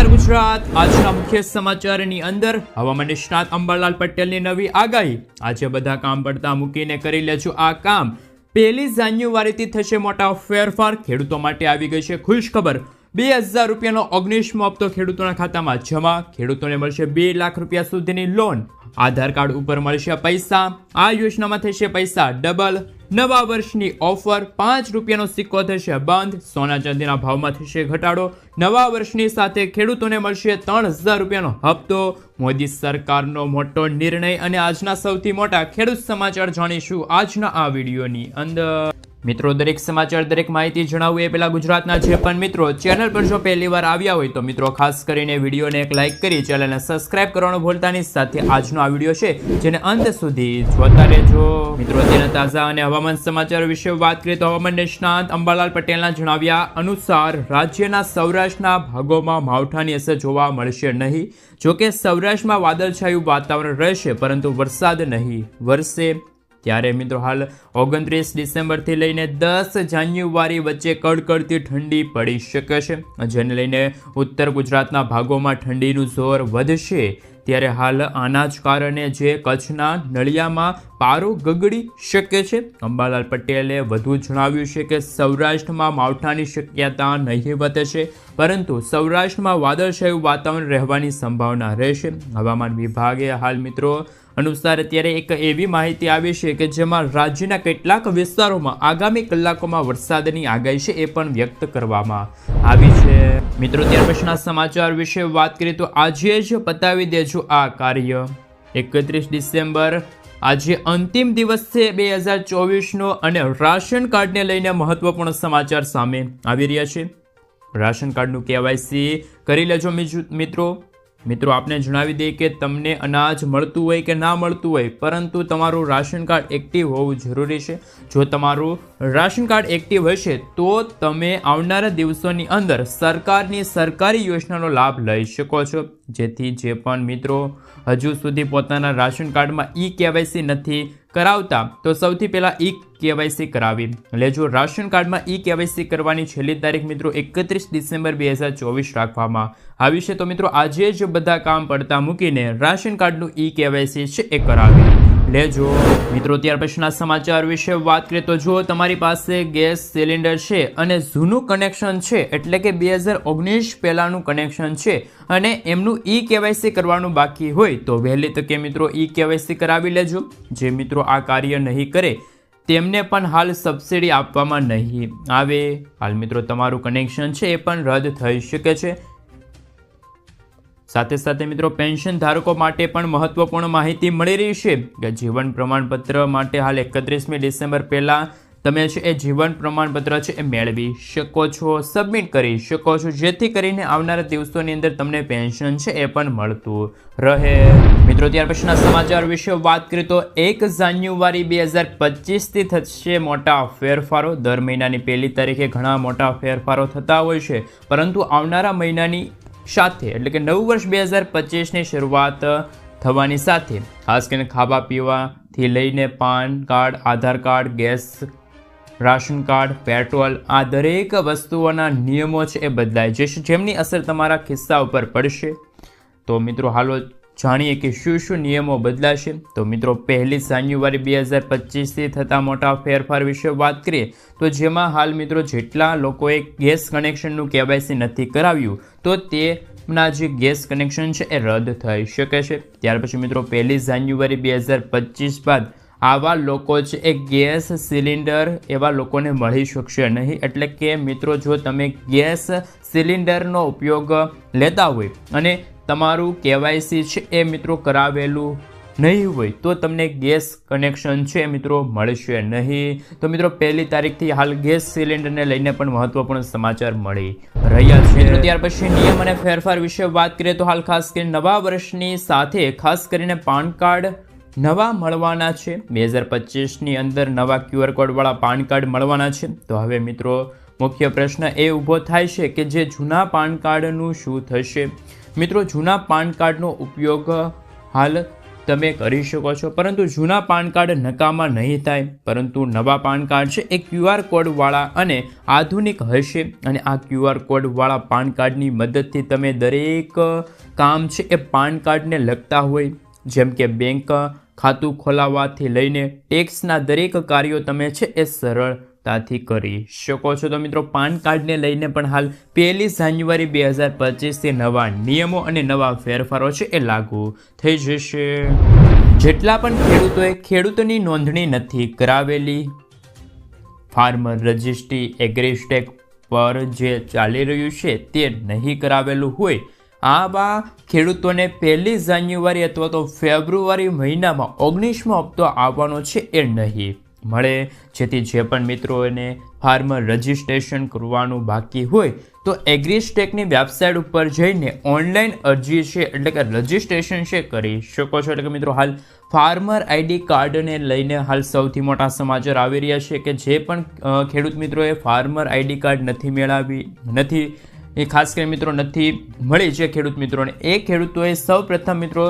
નમસ્કાર ગુજરાત. આજના મુખ્ય સમાચારની અંદર હવામાન નિષ્ણાત અંબાલાલ પટેલની નવી આગાહી. આજે બધા કામ પડતા મૂકીને કરી લેજો આ કામ. પહેલી જાન્યુઆરીથી થશે મોટા ફેરફાર. ખેડૂતો માટે આવી ગઈ છે ખુશ ખબર બે હજાર રૂપિયાનો ઓગણીસમો હપ્તો ખેડૂતોના ખાતામાં જમા. ખેડૂતોને મળશે બે લાખ રૂપિયા સુધીની લોન. આધાર કાર્ડ ઉપર મળશે પૈસા. આ યોજનામાં થશે પૈસા ડબલ નવા વર્ષની ઓફર પાંચ રૂપિયાનો સિક્કો થશે બંધ. સોના ચાંદીના ભાવમાં થશે ઘટાડો. નવા વર્ષની સાથે ખેડૂતોને મળશે ત્રણ હજાર રૂપિયાનો હપ્તો. મોદી સરકારનો મોટો નિર્ણય અને આજના સૌથી મોટા ખેડૂત સમાચાર જાણીશું આજના આ વિડીયોની અંદર. મિત્રો, દરેક સમાચાર, દરેક માહિતી જણાવવું એ પહેલાં ગુજરાતના જે પણ મિત્રો ચેનલ પર જો પહેલી વાર આવ્યા હોય તો મિત્રો, ખાસ કરીને વિડીયોને એક લાઇક કરી ચેનલને સબસ્ક્રાઇબ કરવાનું ભૂલતાની સાથે આજનો આ વીડિયો છે, જેને અંત સુધી જોતા રહેજો. મિત્રો તેના તાજા અને હવામાન સમાચાર વિશે વાત કરીએ તો હવામાન નિષ્ણાંત અંબાલાલ પટેલના જણાવ્યા અનુસાર, રાજ્યના સૌરાષ્ટ્રના ભાગોમાં માવઠાની અસર જોવા મળશે નહીં. જોકે સૌરાષ્ટ્રમાં વાદળછાયું વાતાવરણ રહેશે, પરંતુ વરસાદ નહીં. વરસે ત્યારે મિત્રો હાલ ઓગણત્રીસ ડિસેમ્બરથી લઈને દસ જાન્યુઆરી વચ્ચે કડકડતી ઠંડી પડી શકે છે. જેને લઈને ઉત્તર ગુજરાતના ભાગોમાં ઠંડીનું જોર વધશે. ત્યારે હાલ આના જ કારણે જે કચ્છના નળિયામાં પારો ગગડી શકે છે. અંબાલાલ પટેલે વધુ જણાવ્યું છે કે સૌરાષ્ટ્રમાં માવઠાની શક્યતા નહીવત છે, પરંતુ સૌરાષ્ટ્રમાં વાદળછાયું વાતાવરણ રહેવાની સંભાવના રહેશે. હવામાન વિભાગે હાલ મિત્રો અનુસાર અત્યારે એક એવી માહિતી આવી છે કે જેમાં રાજ્યના કેટલાક વિસ્તારોમાં આગામી કલાકોમાં વરસાદની આગાહી છે એ પણ વ્યક્ત કરવામાં આવી છે. મિત્રો, ત્યાર પછીના સમાચાર વિશે વાત કરીએ તો આજે જ પતાવી દેજો આ કાર્ય. એકત્રીસ ડિસેમ્બર, આજે અંતિમ દિવસ છે બે હજાર ચોવીસનો અને રાશન કાર્ડને લઈને મહત્વપૂર્ણ સમાચાર સામે આવી રહ્યા છે. રાશન કાર્ડનું કેવાયસી કરી લેજો મિત્રો. મિત્રો, આપને જણાવી દઈએ કે તમને અનાજ મળતું હોય કે ના મળતું હોય, પરંતુ તમારું રાશન કાર્ડ એક્ટિવ હોવું જરૂરી છે. જો તમારું રાશન કાર્ડ એક્ટિવ હશે તો તમે આવનારા દિવસોની અંદર સરકારની સરકારી યોજનાનો લાભ લઈ શકો છો. જેથી જે પણ મિત્રો હજુ સુધી પોતાના રાશન કાર્ડમાં ઈ કેવાયસી નથી કરાવતા, તો સૌથી પહેલાં ઈ કેવાયસી કરાવી લેજો રાશન કાર્ડમાં ઈ કેવાયસી કરવાની છેલ્લી તારીખ મિત્રો એકત્રીસ ડિસેમ્બર બે હજાર ચોવીસ રાખવામાં આવી છે. તો મિત્રો આજે જ બધા કામ પડતા મૂકીને રાશન કાર્ડનું ઈ કેવાયસી છે એ કરાવી. લેજો મિત્રો, ત્યાર પછીના સમાચાર વિશે વાત કરીએ તો જો તમારી પાસે ગેસ સિલિન્ડર છે અને જૂનું કનેક્શન છે, એટલે કે બે હજાર ઓગણીસ પહેલાંનું કનેક્શન છે અને એમનું ઈ કેવાયસી કરવાનું બાકી હોય તો વહેલી તકે મિત્રો ઈ કેવાયસી કરાવી લેજો. જે મિત્રો આ કાર્ય નહીં કરે, તેમને પણ હાલ સબસિડી આપવામાં નહીં આવે. હાલ મિત્રો, તમારું કનેક્શન છે એ પણ રદ થઈ શકે છે. સાથે સાથે મિત્રો, પેન્શન ધારકો માટે પણ મહત્વપૂર્ણ માહિતી મળી રહી છે કે જીવન પ્રમાણપત્ર માટે હાલ એકત્રીસમી ડિસેમ્બર પહેલાં તમે છે એ જીવન પ્રમાણપત્ર છે એ મેળવી શકો છો, સબમિટ કરી શકો છો, જેથી કરીને આવનારા દિવસોની અંદર તમને પેન્શન છે એ પણ મળતું રહે. મિત્રો, ત્યાર પછીના સમાચાર વિશે વાત કરીએ તો એક જાન્યુઆરી બે હજાર પચીસથી થશે મોટા ફેરફારો. દર મહિનાની પહેલી તારીખે ઘણા મોટા ફેરફારો થતા હોય છે, પરંતુ આવનારા મહિનાની સાથે, એટલે કે નવું વર્ષ બે હજાર પચીસની શરૂઆત થવાની સાથે, ખાસ કરીને ખાવા પીવાથી લઈને PAN card, Aadhaar card, gas, ration card, petrol આ દરેક વસ્તુઓના નિયમો છે એ બદલાય જશે. જેમની અસર તમારા ખિસ્સા ઉપર પડશે. તો મિત્રો, હાલો જાણીએ કે શું શું નિયમો બદલાશે? તો મિત્રો, પહેલી જાન્યુઆરી બે હજાર પચીસથી થતા મોટા ફેરફાર વિશે વાત કરીએ, તો જેમાં હાલ મિત્રો જેટલા લોકોએ ગેસ કનેક્શનનું કેવાયસી નથી કરાવ્યું, તો તેના જે ગેસ કનેક્શન છે એ રદ થઈ શકે છે. ત્યાર પછી મિત્રો, પહેલી જાન્યુઆરી બે હજાર પચીસ બાદ આવા લોકો જ એ ગેસ સિલિન્ડર એવા લોકોને મળી શકશે નહીં. એટલે કે મિત્રો, જો તમે ગેસ સિલિન્ડરનો ઉપયોગ લેતા હોય અને તમારું કેવાયસી છે એ મિત્રો કરાવેલું નહીં હોય તો તમને ગેસ કનેક્શન છે મિત્રો મળશે નહીં. તો મિત્રો પહેલી તારીખથી હાલ ગેસ સિલિન્ડરને લઈને પણ મહત્વપૂર્ણ સમાચાર મળી રહ્યા છે. મિત્રો, ત્યાર પછી નિયમ અને ફેરફાર વિશે વાત કરીએ તો હાલ ખાસ કરીને નવા વર્ષની સાથે ખાસ કરીને પાન કાર્ડ નવા મળવાના છે. બે હજાર પચીસની અંદર નવા ક્યુઆર કોડવાળા પાન કાર્ડ મળવાના છે. તો હવે મિત્રો મુખ્ય પ્રશ્ન એ ઊભો થાય છે કે જે જૂના પાન કાર્ડનું શું થશે? મિત્રો, જૂના પાન કાર્ડનો ઉપયોગ હાલ તમે કરી શકો છો. પરંતુ જૂના પાન કાર્ડ નકામા નહીં થાય. પરંતુ નવા પાન કાર્ડ છે, એ ક્યુઆર કોડવાળા અને આધુનિક હશે. અને આ ક્યુઆર કોડવાળા પાન કાર્ડની મદદથી તમે દરેક કામ છે, એ પાન કાર્ડને લગતા હોય. જેમ કે બેંક ખાતું ખોલાવવાથી લઈને ટેક્સના દરેક કાર્યો તમે છે, એ સરળતાથી કરી શકો છો. તો મિત્રો, પાન કાર્ડને લઈને પણ હાલ પહેલી જાન્યુઆરી બે હજાર પચીસથી નવા નિયમો અને નવા ફેરફારો છે એ લાગુ થઈ જશે. જેટલા પણ ખેડૂતોએ ખેડૂતોની નોંધણી નથી કરાવેલી, ફાર્મર રજિસ્ટ્રી એગ્રીસ્ટેક પર જે ચાલી રહ્યું છે તે નહીં કરાવેલું હોય, આવા ખેડૂતોને પહેલી જાન્યુઆરી અથવા તો ફેબ્રુઆરી મહિનામાં ઓગણીસમો હપ્તો આવવાનો છે એ નહીં. મળે. જેથી જે પણ મિત્રોને ફાર્મર રજિસ્ટ્રેશન કરવાનું બાકી હોય, તો એગ્રીસ્ટેકની વેબસાઇટ ઉપર જઈને ઓનલાઈન અરજી છે, એટલે કે રજિસ્ટ્રેશન છે, કરી શકો છો. એટલે કે મિત્રો, હાલ ફાર્મર આઈડી કાર્ડને લઈને હાલ સૌથી મોટા સમાચાર આવી રહ્યા છે કે જે પણ ખેડૂત મિત્રોએ ફાર્મર આઈડી કાર્ડ નથી મેળવી, નથી, એ ખાસ કરીને મિત્રો, નથી મળી છે ખેડૂત મિત્રોને, એ ખેડૂતોએ સૌ પ્રથમ મિત્રો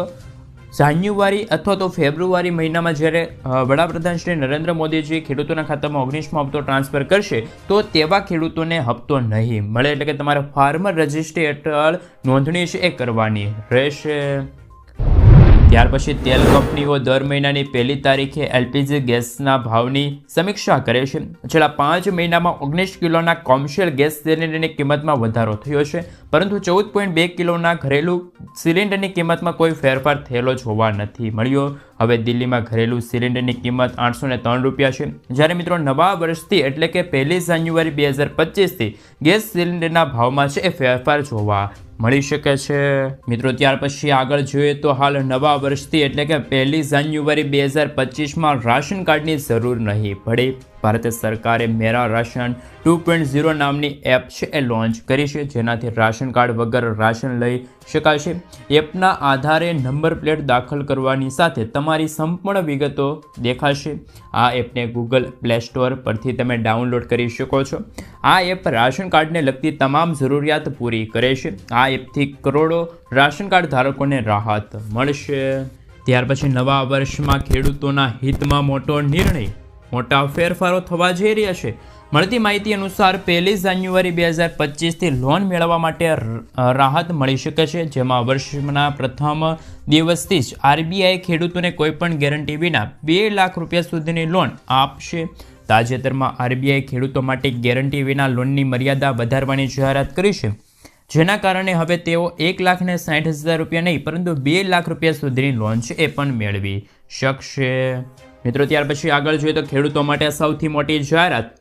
જાન્યુઆરી અથવા તો ફેબ્રુઆરી મહિનામાં જ્યારે વડાપ્રધાન શ્રી નરેન્દ્ર મોદીજી ખેડૂતોના ખાતામાં ઓગણીસમો હપ્તો ટ્રાન્સફર કરશે, તો તેવા ખેડૂતોને હપ્તો નહીં મળે. એટલે કે તમારે ફાર્મર રજિસ્ટ્રી હેઠળ નોંધણી છે એ કરવાની રહેશે. ત્યાર પછી તેલ કંપનીઓ દર મહિનાની પહેલી તારીખે એલપીજી ગેસના ભાવની સમીક્ષા કરે છે. છેલ્લા પાંચ મહિનામાં ઓગણીસ કિલોના કોમર્શિયલ ગેસ સિલિન્ડરની કિંમતમાં વધારો થયો છે, પરંતુ ચૌદ પોઈન્ટ બે કિલોના ઘરેલું સિલિન્ડરની કિંમતમાં કોઈ ફેરફાર થયેલો જોવા નથી મળ્યો. હવે દિલ્હીમાં ઘરેલું સિલિન્ડરની કિંમત આઠસો ત્રણ રૂપિયા છે. જ્યારે મિત્રો નવા વર્ષથી એટલે કે પહેલી જાન્યુઆરી બે હજાર પચીસથી ગેસ સિલિન્ડરના ભાવમાં છે એ ફેરફાર જોવા મળી શકે છે. મિત્રો, ત્યાર પછી આગળ જોઈએ તો હાલ નવા વર્ષથી એટલે કે પહેલી જાન્યુઆરી બે હજાર પચીસમાં રાશન કાર્ડની જરૂર નહીં પડે. ભારત સરકારે Mera ration two point zero નામની એપ છે એ લોન્ચ કરી છે. જેનાથી રાશન કાર્ડ વગર રાશન લઈ શકાશે. એપના આધારે નંબર પ્લેટ દાખલ કરવાની સાથે તમારી સંપૂર્ણ વિગતો દેખાશે. આ એપને ગૂગલ પ્લે સ્ટોર પરથી તમે ડાઉનલોડ કરી શકો છો. આ એપ રાશન કાર્ડને લગતી તમામ જરૂરિયાત પૂરી કરે છે. આ એપથી કરોડો રાશન કાર્ડ ધારકોને રાહત મળશે. ત્યાર પછી નવા વર્ષમાં ખેડૂતોના હિતમાં મોટો નિર્ણય મોટા ફેરફારો થવા જઈ રહ્યા છે. મળતી માહિતી અનુસાર પહેલી જાન્યુઆરી બે હજાર પચીસથી લોન મેળવવા માટે રાહત મળી શકે છે, જેમાં વર્ષના પ્રથમ દિવસથી જ આરબીઆઈ ખેડૂતોને કોઈપણ ગેરંટી વિના બે લાખ રૂપિયા સુધીની લોન આપશે. તાજેતરમાં આરબીઆઈ ખેડૂતો માટે ગેરંટી વિના લોનની મર્યાદા વધારવાની જાહેરાત કરી છે. જેના કારણે હવે તેઓ એક લાખને સાઠ હજાર રૂપિયા નહીં, પરંતુ બે લાખ રૂપિયા સુધીની લોન છે, એ પણ મેળવી શકશે. મિત્રો, ત્યાર પછી આગળ જોઈએ તો ખેડૂતો માટે સૌથી મોટી જાહેરાત.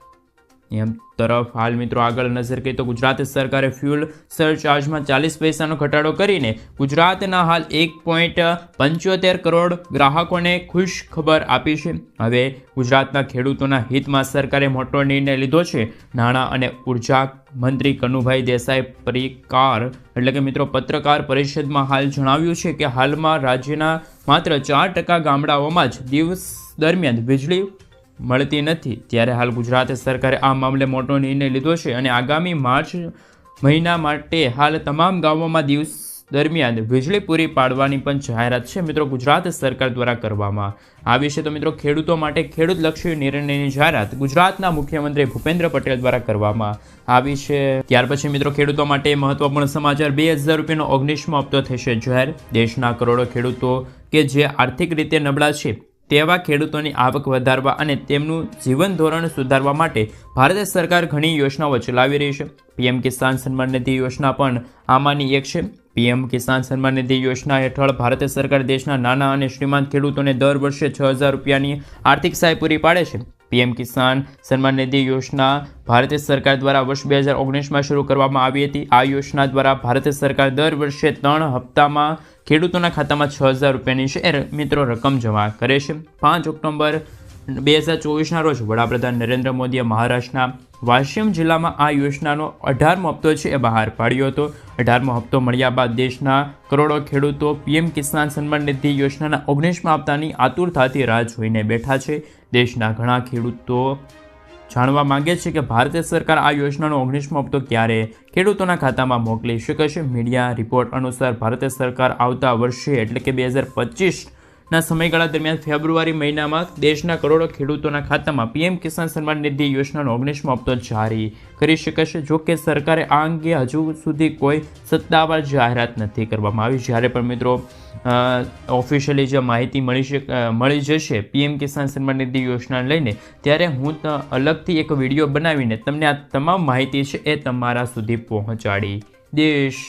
એમ તરફ હાલ મિત્રો આગળ નજર કરીએ તો ગુજરાત સરકારે ફ્યુલ સરચાર્જમાં ચાલીસ પૈસાનો ઘટાડો કરીને ગુજરાતના હાલ એક પોઈન્ટ પંચોતેર કરોડ ગ્રાહકોને ખુશ ખબર આપી છે. હવે ગુજરાતના ખેડૂતોના હિતમાં સરકારે મોટો નિર્ણય લીધો છે. નાણાં અને ઊર્જા મંત્રી કનુભાઈ દેસાઈ પરિકાર, એટલે કે મિત્રો પત્રકાર પરિષદમાં હાલ જણાવ્યું છે કે હાલમાં રાજ્યના માત્ર ચાર ટકા ગામડાઓમાં જ દિવસ દરમિયાન વીજળી મળતી નથી. ત્યારે હાલ ગુજરાત સરકારે આ મામલે મોટો નિર્ણય લીધો છે અને આગામી માર્ચ મહિના માટે હાલ તમામ ગામોમાં દિવસ દરમિયાન વીજળી પૂરી પાડવાની પણ જાહેરાત છે. મિત્રો, ગુજરાત સરકાર દ્વારા કરવામાં આવી છે. તો મિત્રો, ખેડૂતો માટે ખેડૂતલક્ષી નિર્ણયની જાહેરાત ગુજરાતના મુખ્યમંત્રી ભૂપેન્દ્ર પટેલ દ્વારા કરવામાં આવી છે. ત્યાર પછી મિત્રો, ખેડૂતો માટે મહત્વપૂર્ણ સમાચાર, બે હજાર રૂપિયાનો ઓગણીસમો હપ્તો થશે. જાહેર દેશના કરોડો ખેડૂતો કે જે આર્થિક રીતે નબળા છે, તેવા ખેડૂતોની આવક વધારવા અને તેમનું જીવન ધોરણ સુધારવા માટે ભારત સરકાર ઘણી યોજનાઓ ચલાવી રહી છે. પીએમ કિસાન સન્માન નિધિ યોજના પણ આમાંની એક છે. પીએમ કિસાન સન્માન નિધિ યોજના હેઠળ ભારત સરકાર દેશના નાના અને શ્રીમંત ખેડૂતોને દર વર્ષે છ હજાર રૂપિયાની આર્થિક સહાય પૂરી પાડે છે. પીએમ કિસાન સન્માન નિધિ યોજના ભારત સરકાર દ્વારા વર્ષ બે હજાર ઓગણીસમાં શરૂ કરવામાં આવી હતી. આ યોજના દ્વારા ભારત સરકાર દર વર્ષે ત્રણ હપ્તામાં ખેડૂતોના ખાતામાં છ હજાર રૂપિયાની એ મિત્રો રકમ જમા કરે છે. પાંચ ઓક્ટોબર બે હજાર ચોવીસના રોજ વડાપ્રધાન નરેન્દ્ર મોદીએ મહારાષ્ટ્રના વાશિમ જિલ્લામાં આ યોજનાનો અઢારમો હપ્તો છે એ બહાર પાડ્યો હતો. અઢારમો હપ્તો મળ્યા બાદ દેશના કરોડો ખેડૂતો પીએમ કિસાન સન્માન નિધિ યોજનાના ઓગણીસમા હપ્તાની આતુરતાથી રાહ જોઈને બેઠા છે. દેશના ઘણા ખેડૂતો જાણવા માંગે છે કે ભારત સરકાર આ યોજનાનો ઓગણીસમો હપ્તો ક્યારે ખેડૂતોના ખાતામાં મોકલી શકે છે. મીડિયા રિપોર્ટ અનુસાર ભારત સરકાર આવતા વર્ષે, એટલે કે બે હજાર પચીસ ના સમયગાળા દરમિયાન ફેબ્રુઆરી મહિનામાં દેશના કરોડો ખેડૂતોના ખાતામાં પીએમ કિસાન સન્માન નિધિ યોજનાનો ઓગણીસમો હપ્તો જારી. કરી શકાશે, જો કે સરકારે આ અંગે હજુ સુધી કોઈ સત્તાવાર જાહેરાત નથી કરવામાં આવી. જ્યારે પણ મિત્રો ઓફિશિયલી જે માહિતી મળી મળી જશે પીએમ કિસાન સન્માન નિધિ યોજનાને લઈને, ત્યારે હું અલગથી એક વીડિયો બનાવીને તમને આ તમામ માહિતી છે એ તમારા સુધી પહોંચાડી દઈશ.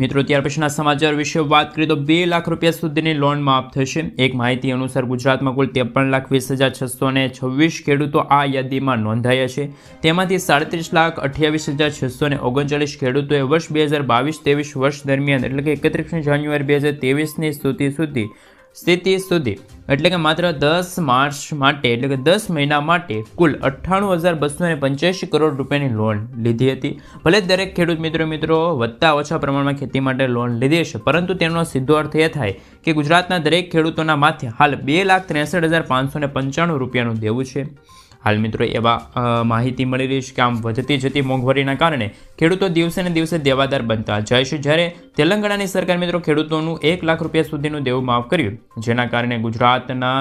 મિત્રો, ત્યાર પછીના સમાચાર વિશે વાત કરીએ તો બે લાખ રૂપિયા સુધીની લોન માફ થશે. એક માહિતી અનુસાર ગુજરાતમાં કુલ ત્રેપન લાખ વીસ હજાર છસો ને છવ્વીસ ખેડૂતો આ યાદીમાં નોંધાયા છે. તેમાંથી સાડત્રીસ લાખ અઠ્યાવીસ હજાર છસો ને ઓગણચાલીસ ખેડૂતોએ વર્ષ બે હજાર બાવીસ ત્રેવીસ વર્ષ દરમિયાન એટલે કે એકત્રીસમી જાન્યુઆરી બે હજાર ત્રેવીસની સુધી સુધી સ્થિતિ સુધી. એટલે કે માત્ર દસ માર્ચ માટે, એટલે કે દસ મહિના માટે કુલ અઠ્ઠાણું હજાર બસો ને પંચ્યાસી કરોડ રૂપિયાની લોન લીધી હતી. ભલે દરેક ખેડૂત મિત્રો મિત્રો વધતા ઓછા પ્રમાણમાં ખેતી માટે લોન લીધી હશે, પરંતુ તેનો સીધો અર્થ એ થાય કે ગુજરાતના દરેક ખેડૂતોના માથે હાલ બે લાખ ત્રેસઠ હજાર પાંચસો પંચાણું રૂપિયાનું દેવું છે. હાલ મિત્રો એવા માહિતી મળી રહી છે કે આમ વધતી જતી મોંઘવારીના કારણે ખેડૂતો દિવસે ને દિવસે દેવાદાર બનતા જાય છે. જ્યારે તેલંગાણાની સરકાર મિત્રો ખેડૂતોનું એક લાખ રૂપિયા સુધીનું દેવું માફ કર્યું, જેના કારણે ગુજરાતના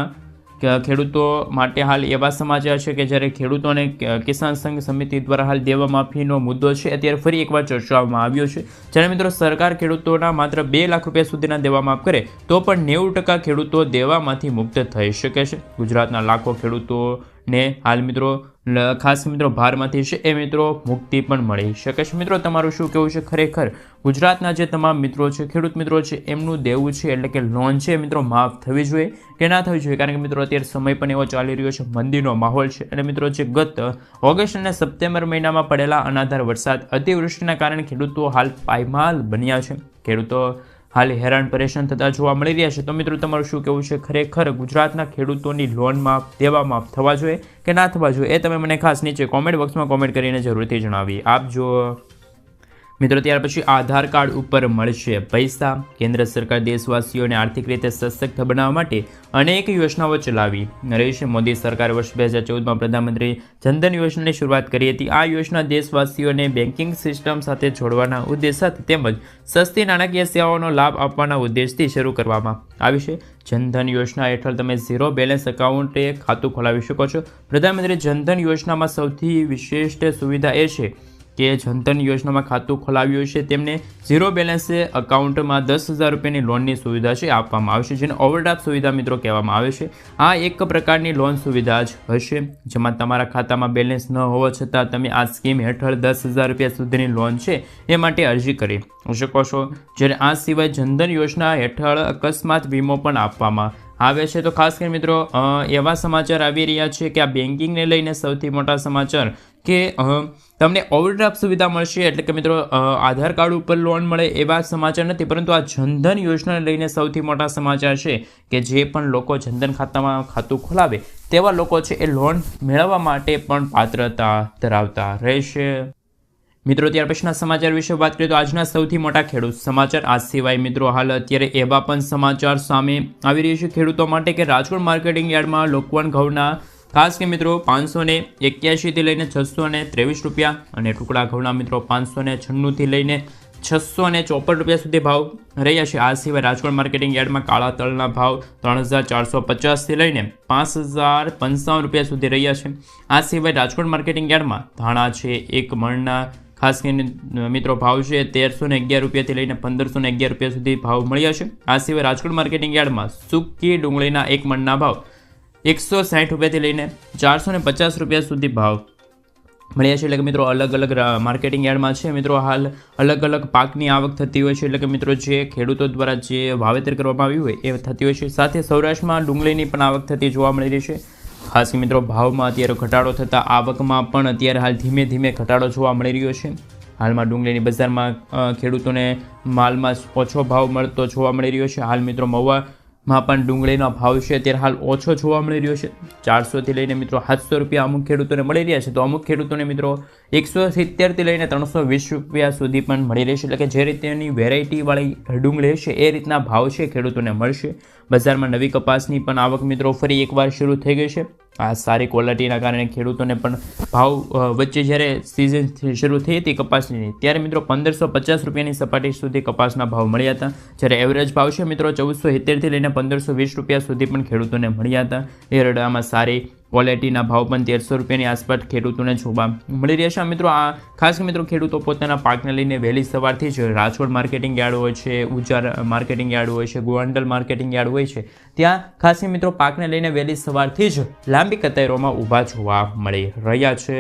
ખેડૂતો માટે હાલ એવા સમાચાર છે કે જ્યારે ખેડૂતોને કિસાન સંઘ સમિતિ દ્વારા હાલ દેવા માફીનો મુદ્દો છે, અત્યારે ફરી એકવાર ચર્ચામાં આવ્યો છે. જ્યારે મિત્રો સરકાર ખેડૂતોના માત્ર બે લાખ રૂપિયા સુધીના દેવા માફ કરે, તો પણ નેવું ટકા ખેડૂતો દેવામાંથી મુક્ત થઈ શકે છે. ગુજરાતના લાખો ખેડૂતોને હાલ મિત્રો ખાસ મિત્રો ભારમાંથી છે એ મિત્રો મુક્તિ પણ મળી શકે છે. મિત્રો, તમારું શું કહેવું છે ખરેખર? ગુજરાતના જે તમામ મિત્રો છે, ખેડૂત મિત્રો છે, એમનું દેવું છે એટલે કે લોન છે મિત્રો માફ થવી જોઈએ કે ના થવી જોઈએ? કારણ કે મિત્રો, અત્યારે સમય પણ એવો ચાલી રહ્યો છે, મંદીનો માહોલ છે અને મિત્રો જે ગત ઓગસ્ટ અને સપ્ટેમ્બર મહિનામાં પડેલા અનાધાર વરસાદ અતિવૃષ્ટિના કારણે ખેડૂતો હાલ પાયમાલ બન્યા છે. ખેડૂતો હાલ હેરાન પરેશાન થતા જોવા મળી રહ્યા છે. તો મિત્રો, તમારું શું કહેવું છે? ખરેખર ગુજરાતના ખેડૂતોની લોન માફ, દેવા માફ થવા જોઈએ કે ના થવા જોઈએ? એ તમે મને ખાસ નીચે કોમેન્ટ બોક્સમાં કોમેન્ટ કરીને જરૂરથી જણાવી. આપજો મિત્રો, ત્યાર પછી આધાર કાર્ડ ઉપર મળશે પૈસા. કેન્દ્ર સરકાર દેશવાસીઓને આર્થિક રીતે સશક્ત બનાવવા માટે અનેક યોજનાઓ ચલાવી નરેશ મોદી સરકાર વર્ષ બે હજાર ચૌદમાં પ્રધાનમંત્રી જનધન યોજનાની શરૂઆત કરી હતી. આ યોજના દેશવાસીઓને બેન્કિંગ સિસ્ટમ સાથે જોડવાના ઉદ્દેશ સાથે તેમજ સસ્તી નાણાકીય સેવાઓનો લાભ આપવાના ઉદ્દેશથી શરૂ કરવામાં આવી છે. જનધન યોજના હેઠળ તમે ઝીરો બેલેન્સ એકાઉન્ટે ખાતું ખોલાવી શકો છો. પ્રધાનમંત્રી જનધન યોજનામાં સૌથી વિશિષ્ટ સુવિધા એ છે કે જનધન યોજનામાં ખાતું ખોલાવ્યું છે. તેમને ઝીરો બેલેન્સે અકાઉન્ટમાં દસ હજાર રૂપિયાની લોનની સુવિધા છે, આપવામાં આવશે, જેને ઓવરડ્રાફ્ટ સુવિધા મિત્રો કહેવામાં આવે છે. આ એક પ્રકારની લોન સુવિધા જ હશે, જેમાં તમારા ખાતામાં બેલેન્સ ન હોવા છતાં તમે આ સ્કીમ હેઠળ દસ હજાર રૂપિયા સુધીની લોન છે, એ માટે અરજી કરી શકો છો જ્યારે આ સિવાય જનધન યોજના હેઠળ અકસ્માત વીમો પણ આપવામાં આવે છે. તો ખાસ કરીને મિત્રો એવા સમાચાર આવી રહ્યા છે કે આ બેન્કિંગને લઈને સૌથી મોટા સમાચાર કે તમને ઓવરડ્રાફ્ટ સુવિધા મળશે એટલે કે મિત્રો આધાર કાર્ડ ઉપર લોન મળે એવા સમાચાર નથી, પરંતુ આ જનધન યોજનાને લઈને સૌથી મોટા સમાચાર છે કે જે પણ લોકો જનધન ખાતામાં ખાતું ખોલાવે તેવા લોકો છે એ લોન મેળવવા માટે પણ પાત્રતા ધરાવતા રહેશે. મિત્રો, ત્યાર પછીના સમાચાર વિશે વાત કરીએ તો આજના સૌથી મોટા ખેડૂત સમાચાર. આ સિવાય મિત્રો, હાલ અત્યારે એવા પણ સમાચાર સામે આવી રહ્યા છે ખેડૂતો માટે કે રાજકોટ માર્કેટિંગ યાર્ડમાં લોકવન ઘઉંના ખાસ કે મિત્રો પાંચસો ને એક્યાસીથી લઈને છસો ને ત્રેવીસ રૂપિયા અને ટુકડા ઘઉંના મિત્રો પાંચસો ને છન્નુંથી લઈને છસો ને ચોપન રૂપિયા સુધી ભાવ રહ્યા છે. આ સિવાય રાજકોટ માર્કેટિંગ યાર્ડમાં કાળા તલના ભાવ ત્રણ હજાર ચારસો પચાસથી લઈને પાંચ હજાર પંચાવન રૂપિયા સુધી રહ્યા છે. આ સિવાય રાજકોટ માર્કેટિંગ યાર્ડમાં ધાણા છે, એક મણના ખાસ કરીને મિત્રો, ભાવ છે તેરસો ને અગિયાર રૂપિયાથી લઈને પંદરસો ને અગિયાર રૂપિયા સુધી ભાવ મળ્યા છે. આ સિવાય રાજકોટ માર્કેટિંગ યાર્ડમાં સૂકી ડુંગળીના એક મણના ભાવ એકસો સાઠ રૂપિયાથી લઈને ચારસો ને પચાસ રૂપિયા સુધી ભાવ મળ્યા છે. એટલે કે મિત્રો, અલગ અલગ માર્કેટિંગ યાર્ડમાં છે. મિત્રો, હાલ અલગ અલગ પાકની આવક થતી હોય છે. એટલે કે મિત્રો, જે ખેડૂતો દ્વારા જે વાવેતર કરવામાં આવ્યું હોય એ થતી હોય છે. સાથે સૌરાષ્ટ્રમાં ડુંગળીની પણ આવક થતી જોવા મળી રહી છે. ખાસ મિત્રો, ભાવમાં અત્યારે ઘટાડો થતાં આવકમાં પણ અત્યારે હાલ ધીમે ધીમે ઘટાડો જોવા મળી રહ્યો છે. હાલમાં ડુંગળીની બજારમાં ખેડૂતોને માલમાં ઓછો ભાવ મળતો જોવા મળી રહ્યો છે. હાલ મિત્રો મહુવામાં પણ ડુંગળીનો ભાવ છે અત્યારે હાલ ઓછો જોવા મળી રહ્યો છે. ચારસોથી લઈને મિત્રો સાતસો રૂપિયા અમુક ખેડૂતોને મળી રહ્યા છે. તો અમુક ખેડૂતોને મિત્રો એકસો સિત્તેરથી લઈને ત્રણસો વીસ રૂપિયા સુધી પણ મળી રહેશે. એટલે કે જે રીતેની વેરાયટીવાળી ડુંગળી હશે એ રીતના ભાવ છે ખેડૂતોને મળશે. બજારમાં નવી કપાસની પણ આવક મિત્રો ફરી એકવાર શરૂ થઈ ગઈ છે. આ સારી ક્વોલિટીના કારણે ખેડૂતોને પણ ભાવ વચ્ચે જ્યારે સિઝન શરૂ થઈ હતી કપાસની, ત્યારે મિત્રો પંદરસો પચાસ રૂપિયાની સપાટી સુધી કપાસના ભાવ મળ્યા હતા. જ્યારે એવરેજ ભાવ છે મિત્રો ચૌદસો સિત્તેરથી લઈને પંદરસો વીસ રૂપિયા સુધી પણ ખેડૂતોને મળ્યા હતા. એરડામાં સારી ક્વોલિટીના ભાવ પણ તેરસો રૂપિયાની આસપાસ ખેડૂતોને જોવા મળી રહેશે મિત્રો, આ ખાસ મિત્રો, ખેડૂતો પોતાના પાકને લઈને વહેલી સવારથી જ રાજકોટ માર્કેટિંગ યાર્ડ હોય છે, ઉજાર માર્કેટિંગ યાર્ડ હોય છે, ગોંડલ માર્કેટિંગ યાર્ડ હોય છે. ત્યાં ખાસ મિત્રો પાકને લઈને વહેલી સવારથી જ લાંબી કતારોમાં ઊભા જોવા મળી રહ્યા છે.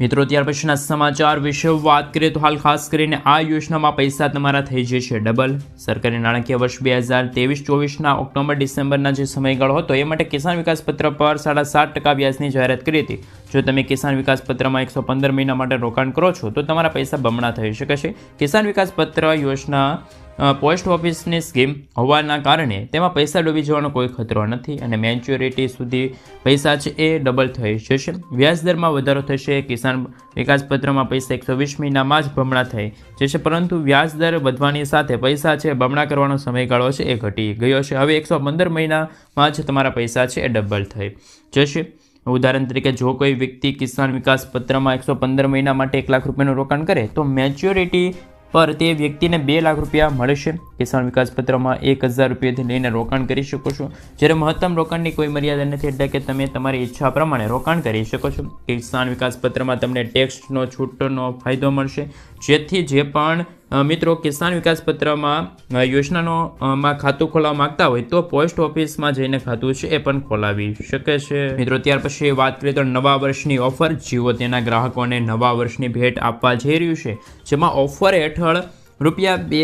મિત્રો ત્યાર પછીના સમાચાર વિશે વાત કરીએ તો હાલ ખાસ કરીને આ યોજનામાં પૈસા તમારા થઈ જશે ડબલ. સરકારી નાણાકીય વર્ષ બે હજાર ત્રેવીસ ચોવીસના ઓક્ટોબર, ડિસેમ્બરના જે સમયગાળો હતો, એ માટે કિસાન વિકાસ પત્ર પર સાડા સાત ટકા વ્યાજની જાહેરાત કરી હતી. જો તમે કિસાન વિકાસ પત્રમાં એકસો પંદર મહિના માટે રોકાણ કરો છો, તો તમારા પૈસા બમણા થઈ શકે છે. કિસાન વિકાસ પત્ર યોજના પોસ્ટ ઓફિસની સ્કીમ હોવાના કારણે તેમાં પૈસા ડૂબી જવાનો કોઈ ખતરો નથી અને મેચ્યોરિટી સુધી પૈસા છે એ ડબલ થઈ જશે. વ્યાજ દરમાં વધારો થશે, કિસાન વિકાસ પત્રમાં પૈસા એકસો વીસ મહિનામાં જ બમણા થઈ જશે, પરંતુ વ્યાજ દર વધવાની સાથે પૈસા છે બમણા કરવાનો સમયગાળો છે એ ઘટી ગયો છે. હવે એકસો પંદર મહિનામાં જ તમારા પૈસા છે એ ડબલ થઈ જશે. ઉદાહરણ તરીકે, જો કોઈ વ્યક્તિ કિસાન વિકાસ પત્રમાં એકસો પંદર મહિના માટે એક લાખ રૂપિયાનું રોકાણ કરે, તો મેચ્યોરિટી પર તે વ્યક્તિને બે લાખ રૂપિયા મળશે કિસાન વિકાસ પત્રમાં એક હજાર રૂપિયાથી લઈને રોકાણ કરી શકો છો. જ્યારે મહત્તમ રોકાણની કોઈ મર્યાદા નથી એટલે કે તમે તમારી ઈચ્છા પ્રમાણે રોકાણ કરી શકો છો. કિસાન વિકાસ પત્રમાં તમને ટેક્સનો છૂટનો ફાયદો મળશે. જેથી જે પણ મિત્રો, કિસાન વિકાસ પત્રમાં યોજનાનો માં ખાતું ખોલાવવા માંગતા હોય તો પોસ્ટ ઓફિસમાં જઈને ખાતું છે એ પણ ખોલાવી શકે છે. મિત્રો, ત્યાર પછી વાત કરીએ તો નવા વર્ષની ઓફર, જીઓ તેના ગ્રાહકોને નવા વર્ષની ભેટ આપવા જઈ રહ્યું છે, જેમાં ઓફર હેઠળ રૂપિયા બે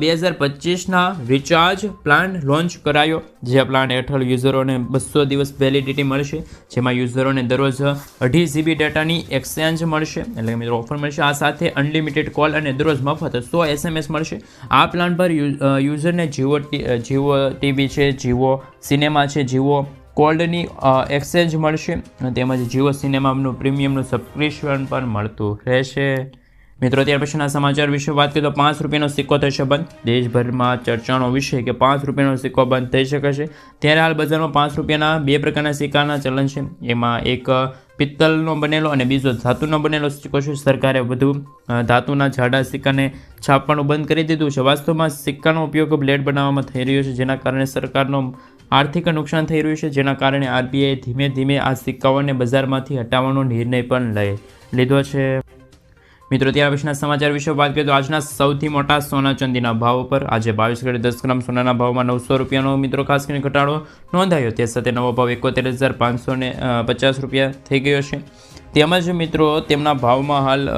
બે હજાર પચીસના રિચાર્જ પ્લાન લોન્ચ કરાયો, જે પ્લાન હેઠળ યુઝરોને બસો દિવસ વેલિડિટી મળશે, જેમાં યુઝરોને દરરોજ અઢી જીબી ડેટાની એક્સચેન્જ મળશે. એટલે મિત્રો ઓફર મળશે. આ સાથે અનલિમિટેડ કોલ અને દરરોજ મફત સો એસએમએસ મળશે. આ પ્લાન પર યુઝરને જીઓ જીઓ ટીવી છે, જીઓ સિનેમા છે, જીઓ કોલ્ડની એક્સચેન્જ મળશે. તેમજ જીઓ સિનેમાનું પ્રીમિયમનું સબસ્ક્રિપ્શન પણ મળતું રહેશે. મિત્રો, ત્યાર પછીના સમાચાર વિશે વાત કરીએ તો પાંચ રૂપિયાનો સિક્કો થશે બંધ. દેશભરમાં ચર્ચાનો વિષય કે પાંચ રૂપિયાનો સિક્કો બંધ થઈ શકે છે. ત્યારે હાલ બજારમાં પાંચ રૂપિયાના બે પ્રકારના સિક્કાના ચલણ છે. એમાં એક પિત્તલનો બનેલો અને બીજો ધાતુનો બનેલો સિક્કો છે. સરકારે વધુ ધાતુના જાડા સિક્કાને છાપવાનું બંધ કરી દીધું છે. વાસ્તવમાં સિક્કાનો ઉપયોગ બ્લેડ બનાવવામાં થઈ રહ્યો છે, જેના કારણે સરકારનો આર્થિક નુકસાન થઈ રહ્યું છે, જેના કારણે આરબીઆઈ ધીમે ધીમે આ સિક્કાઓને બજારમાંથી હટાવવાનો નિર્ણય પણ લઈ લીધો છે. મિત્રો ત્યાર પછીના સમાચાર વિશે વાત કરીએ તો આજના સૌથી મોટા સોના ચાંદીના ભાવ પર આજે બાવીસ ઘડી દસ ગ્રામ સોનાના ભાવમાં નવસો રૂપિયાનો મિત્રો, ખાસ કરીને ઘટાડો નોંધાયો. તે સાથે નવો ભાવ એકોતેર હજાર પાંચસો ને પચાસ રૂપિયા થઈ ગયો છે. તેમજ મિત્રો, તેમના ભાવમાં હાલ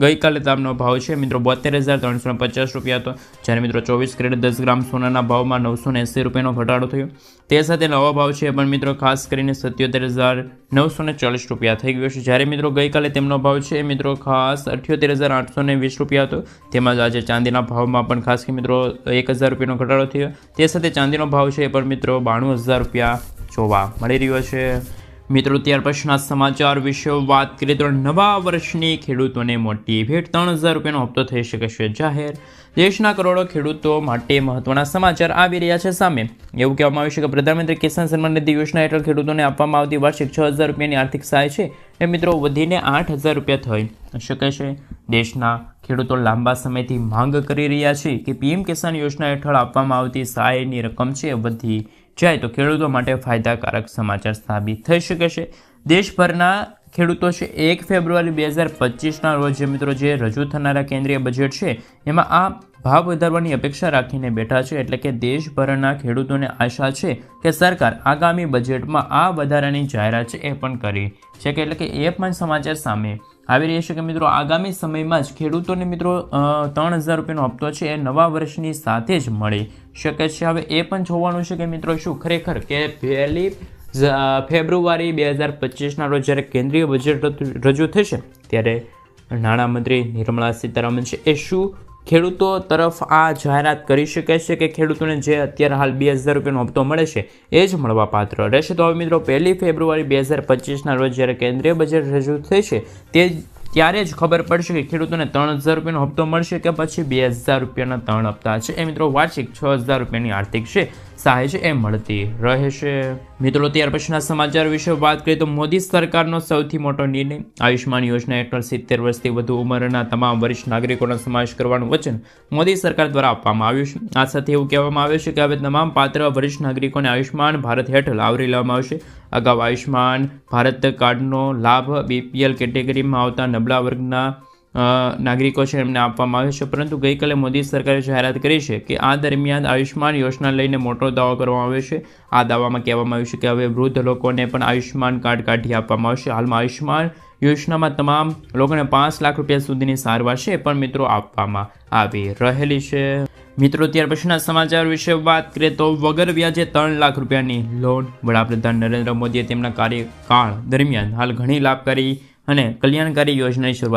ગઈકાલે દામનો ભાવ છે. મિત્રો, બોતેર હજાર ત્રણસો પચાસ રૂપિયા હતો. જ્યારે મિત્રો ચોવીસ કેરેટ દસ ગ્રામ સોનાના ભાવમાં નવસો ને એંસી રૂપિયાનો ઘટાડો થયો. તે સાથે નવો ભાવ છે. પણ મિત્રો, ખાસ કરીને સત્યોતેર હજાર નવસો ને ચાલીસ રૂપિયા થઈ ગયો છે. જ્યારે મિત્રો ગઈકાલે તેમનો ભાવ છે, મિત્રો, ખાસ અઠ્યોતેર હજાર આઠસો ને વીસ રૂપિયા હતો. તેમજ આજે ચાંદીના ભાવમાં પણ ખાસ કે મિત્રો એક હજાર રૂપિયાનો ઘટાડો થયો. તે સાથે ચાંદીનો ભાવ છે, પણ મિત્રો બાણું હજાર રૂપિયા જોવા મળી રહ્યો છે. મિત્રો, ત્યાર પછીના સમાચાર વિશે વાત કરીએ તો નવા વર્ષની ખેડૂતોને મોટી ભેટ. ત્રણ હજાર રૂપિયાનો હપ્તો થઈ શકે છે જાહેર. દેશના કરોડો ખેડૂતો માટે મહત્વના સમાચાર આવી રહ્યા છે સામે. એવું કહેવામાં આવ્યું છે કે પ્રધાનમંત્રી કિસાન સન્માન નિધિ યોજના હેઠળ ખેડૂતોને આપવામાં આવતી વાર્ષિક છ હજાર રૂપિયાની આર્થિક સહાય છે. એ મિત્રો, વધીને આઠ હજાર રૂપિયા થઈ શકે છે. દેશના ખેડૂતો લાંબા સમયથી માંગ કરી રહ્યા છે કે પીએમ કિસાન યોજના હેઠળ આપવામાં આવતી સહાયની રકમ છે વધી જાય તો ખેડૂતો માટે ફાયદાકારક સમાચાર સાબિત થઈ શકે છે. દેશભરના ખેડૂતો છે, એક ફેબ્રુઆરી બે હજાર પચીસના રોજ મિત્રો જે રજૂ થનારા કેન્દ્રીય બજેટ છે, એમાં આ ભાવ વધારવાની અપેક્ષા રાખીને બેઠા છે, એટલે કે દેશભરના ખેડૂતોને આશા છે કે સરકાર આગામી બજેટમાં આ વધારાની જાહેરાત છે એ પણ કરી છે કે એટલે કે એ પણ સમાચાર સામે આવી રહી છે કે મિત્રો, આગામી સમયમાં જ ખેડૂતોને મિત્રો ત્રણ હજાર રૂપિયાનો હપ્તો છે, એ નવા વર્ષની સાથે જ મળી શકે છે. હવે એ પણ જોવાનું છે કે મિત્રો, શું ખરેખર કે પહેલી ફેબ્રુઆરી બે હજાર પચીસના રોજ જ્યારે કેન્દ્રીય બજેટ રજૂ- થશે, ત્યારે નાણામંત્રી નિર્મલા સીતારામન છે, એ શું ખેડૂતો તરફ આ જાહેરાત કરી શકે છે કે ખેડૂતોને જે અત્યારે હાલ બે હજાર રૂપિયાનો હપ્તો મળે છે, એ જ મળવા પાત્ર રહેશે. તો હવે મિત્રો, પહેલી ફેબ્રુઆરી બે હજાર પચીસના રોજ જ્યારે કેન્દ્રીય બજેટ રજૂ થશે, તે ત્યારે જ ખબર પડશે કે ખેડૂતોને ત્રણ હજાર રૂપિયાનો હપ્તો મળશે કે પછી બે હજાર રૂપિયાના ત્રણ હપ્તા છે. એ મિત્રો, વાર્ષિક છ હજાર રૂપિયાની આર્થિક છે સહાય છે એ મળતી રહેશે મિત્રો, ત્યાર પછીના સમાચાર વિશે વાત કરીએ તો મોદી સરકારનો સૌથી મોટો નિર્ણય આયુષ્માન યોજના હેઠળ સિત્તેર વર્ષથી વધુ ઉંમરના તમામ વરિષ્ઠ નાગરિકોનો સમાવેશ કરવાનું વચન મોદી સરકાર દ્વારા આપવામાં આવ્યું છે. આ સાથે એવું કહેવામાં આવ્યું છે કે હવે તમામ પાત્ર વરિષ્ઠ નાગરિકોને આયુષ્માન ભારત હેઠળ આવરી લેવામાં આવશે. અગાઉ આયુષ્માન ભારત કાર્ડનો લાભ બીપીએલ કેટેગરીમાં આવતા નબળા વર્ગના નાગરિકો છે એમને આપવામાં આવ્યો છે. પરંતુ ગઈકાલે મોદી સરકારે જાહેરાત કરી છે કે આ દરમિયાન આયુષ્માન યોજના લઈને મોટો દાવો કરવામાં આવ્યો છે. આ દાવામાં કહેવામાં આવ્યું છે કે હવે વૃદ્ધ લોકોને પણ આયુષ્માન કાર્ડ કાઢી આપવામાં આવશે. હાલમાં આયુષ્માન યોજનામાં તમામ લોકોને પાંચ લાખ રૂપિયા સુધીની સારવાર છે પણ મિત્રો આપવામાં આવી રહેલી છે. મિત્રો, ત્યાર પછીના સમાચાર વિશે વાત કરીએ તો વગર વ્યાજે ત્રણ લાખ રૂપિયાની લોન વડાપ્રધાન નરેન્દ્ર મોદીએ તેમના કાર્યકાળ દરમિયાન હાલ ઘણી લાભકારી અને કલ્યાણકારી યોજનાની શરૂઆત